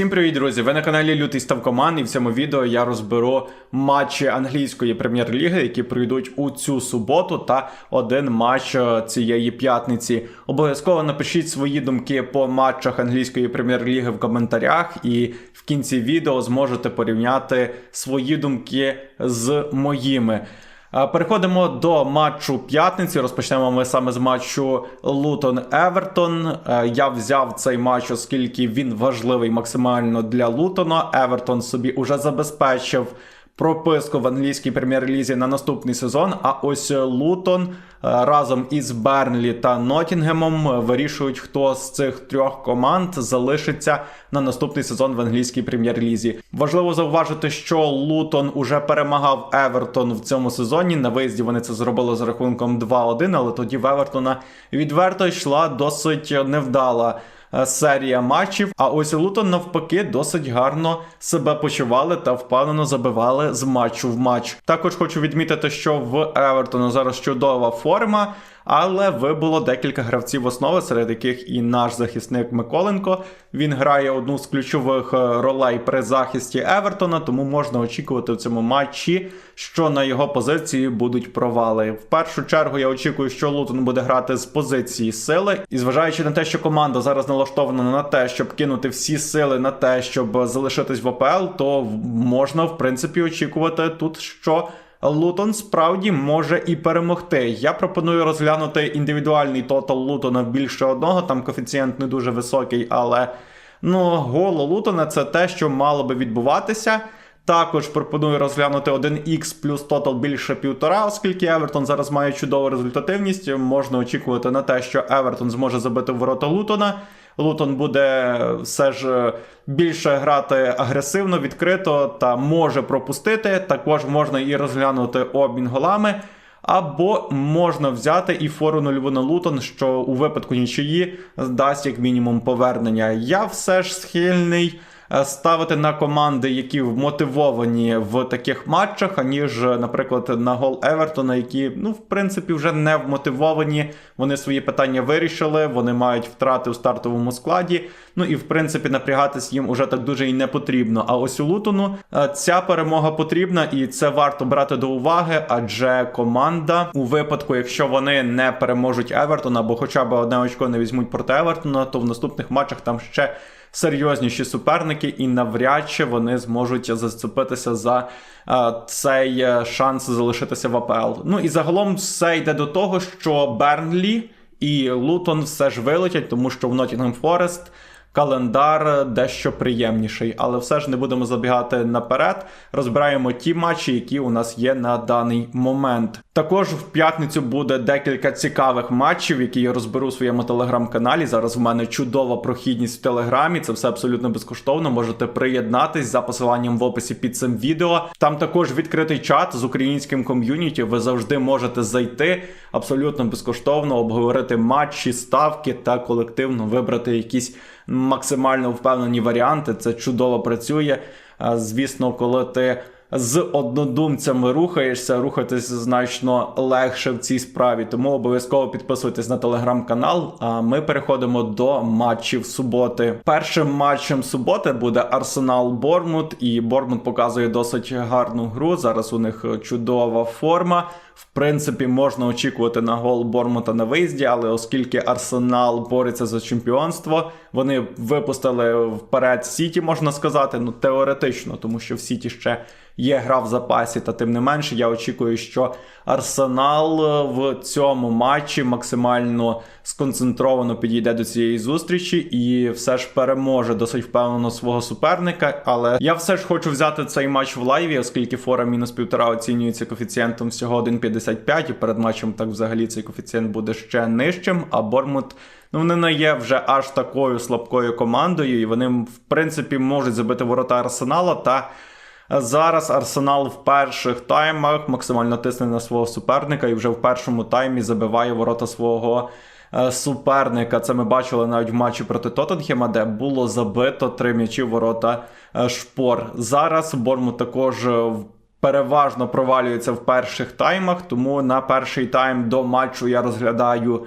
Всім привіт, друзі! Ви на каналі Лютий Ставкоман, і в цьому відео я розберу матчі англійської прем'єр-ліги, які пройдуть у цю суботу, та один матч е, цієї п'ятниці. Обов'язково напишіть свої думки по матчах англійської прем'єр-ліги в коментарях, і в кінці відео зможете порівняти свої думки з моїми. Е, Переходимо до матчу п'ятниці. Розпочнемо ми саме з матчу Лутон Евертон. Е, Я взяв цей матч, оскільки він важливий максимально для Лутона. Евертон собі уже забезпечив прописку в англійській прем'єр-лізі на наступний сезон. А ось Лутон е, разом із Бернлі та Ноттінгемом е, вирішують, хто з цих трьох команд залишиться на наступний сезон в англійській прем'єр-лізі. Важливо зауважити, що Лутон уже перемагав Евертон в цьому сезоні. На виїзді вони це зробили з рахунком 2-1, але тоді в Евертона відверто йшла досить невдала серія матчів. А ось Лутон навпаки досить гарно себе почували та впевнено забивали з матчу в матч. Також хочу відмітити, що в Евертона зараз чудова форма. Але вибуло декілька гравців основи, серед яких і наш захисник Миколенко. Він грає одну з ключових е, ролей при захисті Евертона, тому можна очікувати в цьому матчі, що на його позиції будуть провали. В першу чергу я очікую, що Лутон буде грати з позиції сили, і зважаючи на те, що команда зараз налаштована на те, щоб кинути всі сили на те, щоб залишитись в ОПЛ, то можна в принципі очікувати тут, що. Лутон справді може і перемогти. Я пропоную розглянути індивідуальний тотал Лутона більше одного. Там коефіцієнт не дуже високий, але ну, голо Лутона це те, що мало би відбуватися. Також пропоную розглянути 1х плюс тотал більше півтора, оскільки Евертон зараз має чудову результативність. Можна очікувати на те, що Евертон зможе забити ворота Лутона. Лутон буде все ж більше грати агресивно, відкрито та може пропустити. Також можна і розглянути обмін голами. Або можна взяти і фору нульову на Лутон, що у випадку нічиї дасть як мінімум повернення. Я все ж схильний ставити на команди, які вмотивовані в таких матчах, аніж, наприклад, на гол Евертона, які, ну, в принципі, вже не вмотивовані. Вони свої питання вирішили, вони мають втрати у стартовому складі. Ну і в принципі напрягатись їм уже так дуже і не потрібно. А ось у Лутону е, ця перемога потрібна, і це варто брати до уваги, адже команда у випадку, якщо вони не переможуть Евертона або хоча б одне очко не візьмуть проти Евертона, то в наступних матчах там ще серйозніші суперники, і навряд чи вони зможуть зацепитися за е, цей е, шанс залишитися в АПЛ. Ну і загалом все йде до того, що Бернлі і Лутон все ж вилетять, тому що в Ноттінгем Форест календар дещо приємніший. Але все ж не будемо забігати наперед. Розбираємо ті матчі, які у нас є на даний момент. Також в п'ятницю буде декілька цікавих матчів, які я розберу у своєму телеграм-каналі. Зараз в мене чудова прохідність в телеграмі. Це все абсолютно безкоштовно. Можете приєднатись за посиланням в описі під цим відео. Там також відкритий чат з українським ком'юніті. Ви завжди можете зайти абсолютно безкоштовно, обговорити матчі, ставки та колективно вибрати якісь максимально впевнені варіанти. Це чудово працює. Звісно, коли ти з однодумцями рухаєшся, рухатись значно легше в цій справі. Тому обов'язково підписуйтесь на телеграм-канал. А ми переходимо до матчів суботи. Першим матчем суботи буде Арсенал Бормут, і Бормут показує досить гарну гру. Зараз у них чудова форма. В принципі, можна очікувати на гол Бормута на виїзді, але оскільки Арсенал бореться за чемпіонство, вони випустили вперед Сіті, можна сказати, ну теоретично, тому що в Сіті ще є гра в запасі, та тим не менше, я очікую, що Арсенал е, в цьому матчі максимально сконцентровано підійде до цієї зустрічі і все ж переможе досить впевнено свого суперника. Але я все ж хочу взяти цей матч в лайві, оскільки фора мінус півтора оцінюється коефіцієнтом всього 1,55, і перед матчем так взагалі цей коефіцієнт буде ще нижчим. А Бормут. Ну, вони не є вже аж такою слабкою командою, і вони, в принципі, можуть забити ворота Арсенала. Та зараз Арсенал в перших таймах максимально тисне на свого суперника і вже в першому таймі забиває ворота свого. е, Суперника, це ми бачили навіть в матчі проти Тоттенхема, де було забито три м'ячі ворота е, шпор. Зараз Бормут також е, переважно провалюється в перших таймах, тому на перший тайм до матчу я розглядаю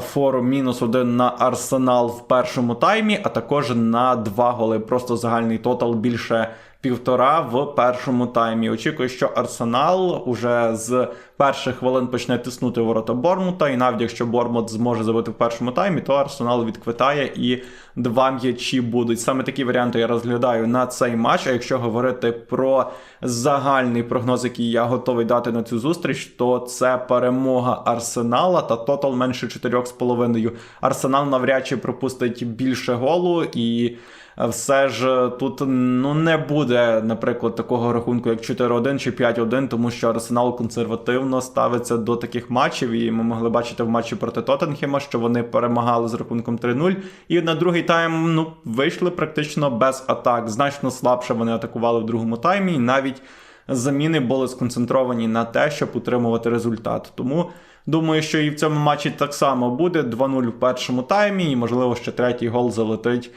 фору мінус один на Арсенал в першому таймі, а також на два голи. Просто загальний тотал більше півтора в першому таймі. Очікую, що Арсенал уже з перших хвилин почне тиснути ворота Бормута. І навіть якщо Бормут зможе забити в першому таймі, то Арсенал відквитає і два м'ячі будуть. Саме такі варіанти я розглядаю на цей матч. А якщо говорити про загальний прогноз, який я готовий дати на цю зустріч, то це перемога Арсенала та тотал менше 4,5. Арсенал навряд чи пропустить більше голу і. Все ж тут ну не буде, наприклад, такого рахунку, як 4-1 чи 5-1, тому що Арсенал консервативно ставиться до таких матчів. І ми могли бачити в матчі проти Тоттенхема, що вони перемагали з рахунком 3-0. І на другий тайм ну вийшли практично без атак. Значно слабше вони атакували в другому таймі. І навіть заміни були сконцентровані на те, щоб утримувати результат. Тому. Думаю, що і в цьому матчі так само буде 2-0 в першому таймі, і можливо ще третій гол залетить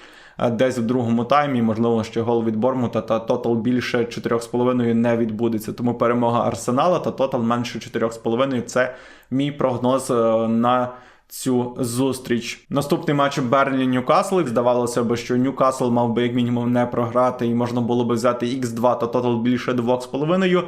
десь в другому таймі, можливо, ще гол від Бормута, та тотал більше 4,5 не відбудеться. Тому перемога Арсенала та тотал менше 4,5 це мій прогноз е, на. Цю зустріч. Наступний матч Берлі Ньюкасл. Здавалося б, що Ньюкасл мав би як мінімум не програти, і можна було би взяти X2 та тотал більше 2,5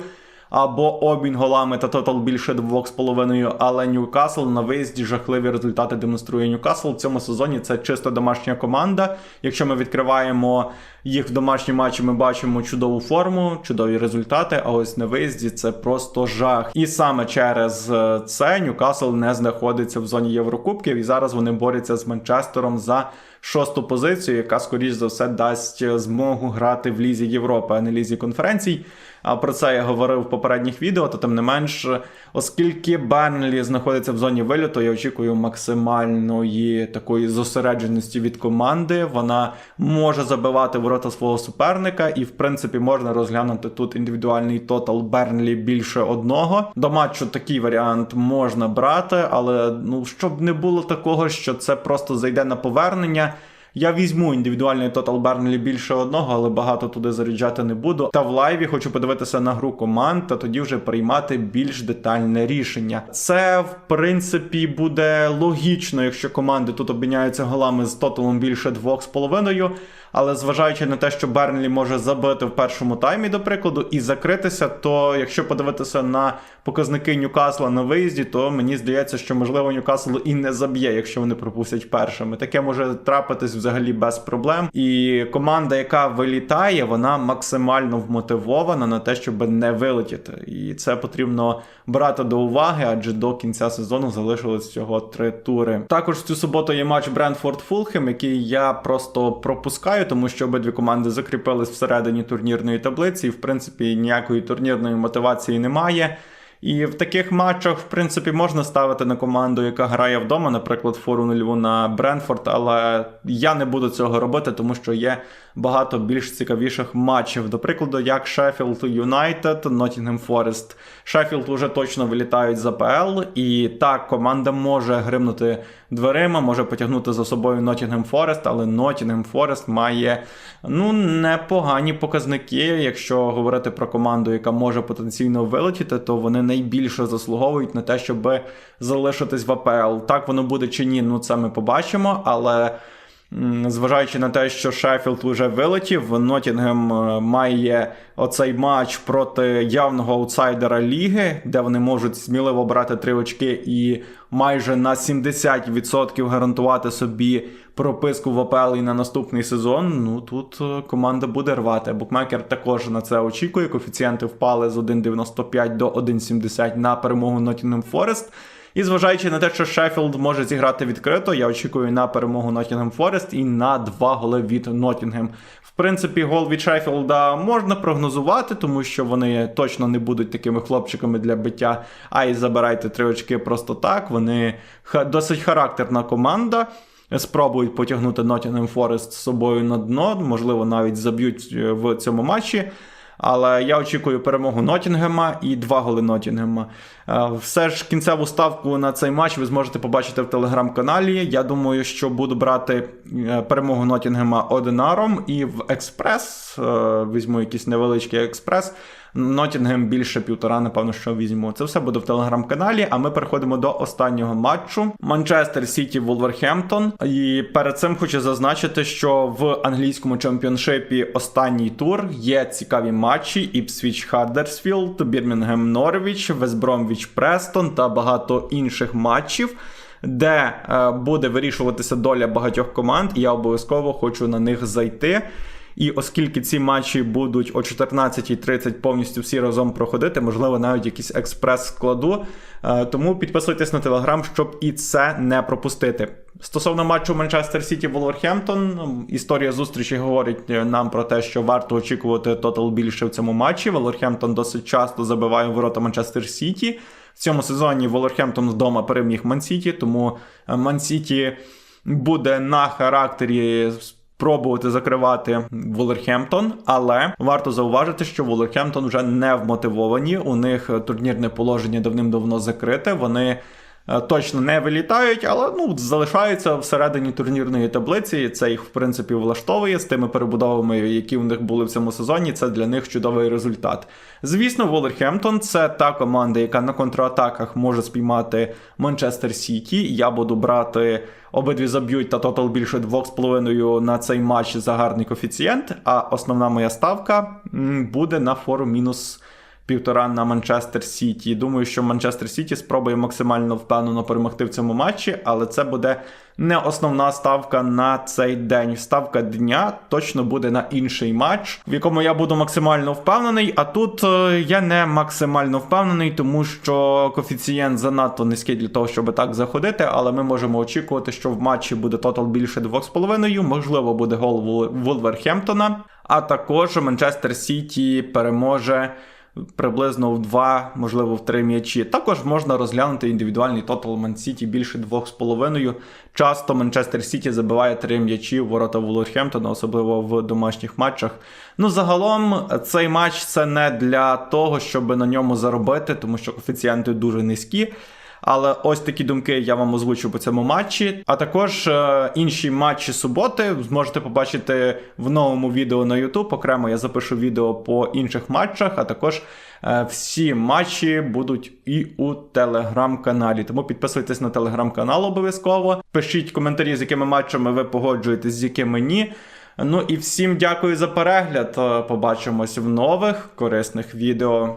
або обмін голами та тотал більше 2,5, але Ньюкасл на виїзді жахливі результати демонструє Ньюкасл. В цьому сезоні це чисто домашня команда. Якщо ми відкриваємо їх в домашні матчі, ми бачимо чудову форму, чудові результати. А ось на виїзді це просто жах. І саме через це Ньюкасл не знаходиться в зоні Єврокубків, і зараз вони борються з Манчестером за шосту позицію, яка, скоріш за все, дасть змогу грати в Лізі Європи, а не Лізі конференцій. А про це я говорив в попередніх відео, то тим не менш, оскільки Бернлі знаходиться в зоні виліту, я очікую максимальної такої зосередженості від команди. Вона може забивати ворота свого суперника, і в принципі можна розглянути тут індивідуальний тотал Бернлі більше одного. До матчу такий варіант можна брати, але ну щоб не було такого, що це просто зайде на повернення. Я візьму індивідуальний тотал Бернлі більше одного, але багато туди заряджати не буду. Та в лайві хочу подивитися на гру команд та тоді вже приймати більш детальне рішення. Це в принципі буде логічно, якщо команди тут обміняються голами з тоталом більше 2,5. Але зважаючи на те, що Бернлі може забити в першому таймі, до прикладу, і закритися, то якщо подивитися на показники Ньюкасла на виїзді, то мені здається, що можливо Ньюкасл і не заб'є, якщо вони пропустять першими. Таке може трапитись взагалі без проблем. І команда, яка вилітає, вона максимально вмотивована на те, щоб не вилетіти. І це потрібно брати до уваги, адже до кінця сезону залишилось всього три тури. Також цю суботу є матч Брентфорд Фулхем, який я просто пропускаю, тому що обидві команди закріпились всередині турнірної таблиці. І в принципі ніякої турнірної мотивації немає. І в таких матчах, в принципі, можна ставити на команду, яка грає вдома, наприклад, фору нульву на Бренфорд, але я не буду цього робити, тому що є багато більш цікавіших матчів. До прикладу, як Шеффілд Юнайтед, Ноттінгем Форест. Шеффілд уже точно вилітають з АПЛ, і так, команда може гримнути дверима, може потягнути за собою Ноттінгем Форест, але Ноттінгем Форест має ну, непогані показники. Якщо говорити про команду, яка може потенційно вилетіти, то вони найбільше заслуговують на те, щоб залишитись в АПЛ. Так воно буде чи ні, ну це ми побачимо, але. Зважаючи на те, що Шеффілд вже вилетів, Нотінгем е, має оцей матч проти явного аутсайдера ліги, де вони можуть сміливо брати три очки і майже на 70% гарантувати собі прописку в АПЛ і на наступний сезон. Ну тут е, команда буде рвати. Букмекер також на це очікує. Коефіцієнти впали з 1,95 до 1,70 на перемогу Nottingham Forest. І зважаючи на те, що Шеффілд може зіграти відкрито, я очікую на перемогу Ноттінгем Форест і на два голи від Ноттінгем. В принципі, гол від Шеффілда можна прогнозувати, тому що вони точно не будуть такими хлопчиками для биття, а й забирайте три очки просто так. Вони досить характерна команда. Спробують потягнути Ноттінгем Форест з собою на дно, можливо, навіть заб'ють е, в цьому матчі. Але я очікую перемогу Нотінгема і два голи Нотінгема. Е, все ж кінцеву ставку на цей матч ви зможете побачити в телеграм-каналі. Я думаю, що буду брати е, перемогу Нотінгема одинаром і в експрес. Е, візьму якийсь невеличкий експрес. Нотінгем більше півтора, напевно, що візьму. Це все буде в телеграм-каналі. А ми переходимо до останнього матчу: Манчестер Сіті Вулверхемптон. І перед цим хочу зазначити, що в англійському чемпіоншипі останній тур є цікаві матчі: Іпсвіч Хаддерсфілд, Бірмінгем Норвіч, Вестбромвіч Престон та багато інших матчів. Де е, буде вирішуватися доля багатьох команд, і я обов'язково хочу на них зайти. І оскільки ці матчі будуть о 14.30 повністю всі разом проходити, можливо, навіть якийсь експрес складу. Е, Тому підписуйтесь на телеграм, щоб і це не пропустити. Стосовно матчу Манчестер Сіті Волверхемптон, історія зустрічі говорить е, нам про те, що варто очікувати тотал більше в цьому матчі. Волверхемптон досить часто забиває ворота Манчестер Сіті. В цьому сезоні Волверхемптон вдома переміг Мансіті, тому е, Мансіті буде на характері пробувати закривати Волерхемптон, але варто зауважити, що Волерхемптон вже не вмотивовані. У них турнірне положення давним-давно закрите. Вони точно не вилітають, але ну залишаються всередині турнірної таблиці. і Це їх в принципі влаштовує з тими перебудовами, які в них були в цьому сезоні. Це для них чудовий результат. Звісно, Вулверхемптон це та команда, яка на контратаках може спіймати Манчестер Сіті. Я буду брати обидві заб'ють та тотал більше 2,5 на цей матч за гарний коефіцієнт. А основна моя ставка буде на фору мінус. Півтора на Манчестер Сіті. Думаю, що Манчестер Сіті спробує максимально впевнено перемогти в цьому матчі, але це буде не основна ставка на цей день. Ставка дня точно буде на інший матч, в якому я буду максимально впевнений. А тут е, я не максимально впевнений, тому що коефіцієнт занадто низький для того, щоб так заходити. Але ми можемо очікувати, що в матчі буде тотал більше 2,5, можливо, буде гол Вул- Вулверхемптона. А також Манчестер Сіті переможе приблизно в два, можливо, в три м'ячі. Також можна розглянути індивідуальний тотал Ман Сіті більше 2,5. Часто Манчестер Сіті забиває три м'ячі в ворота Вулверхемптона, особливо в домашніх матчах. Ну, загалом, цей матч це не для того, щоб на ньому заробити, тому що коефіцієнти дуже низькі. Але ось такі думки я вам озвучу по цьому матчі. А також е, інші матчі суботи зможете побачити в новому відео на YouTube. Окремо я запишу відео по інших матчах, а також е, всі матчі будуть і у телеграм-каналі. Тому підписуйтесь на телеграм-канал обов'язково. Пишіть коментарі, з якими матчами ви погоджуєтесь, з якими ні. Ну і всім дякую за перегляд. Е, Побачимось в нових корисних відео.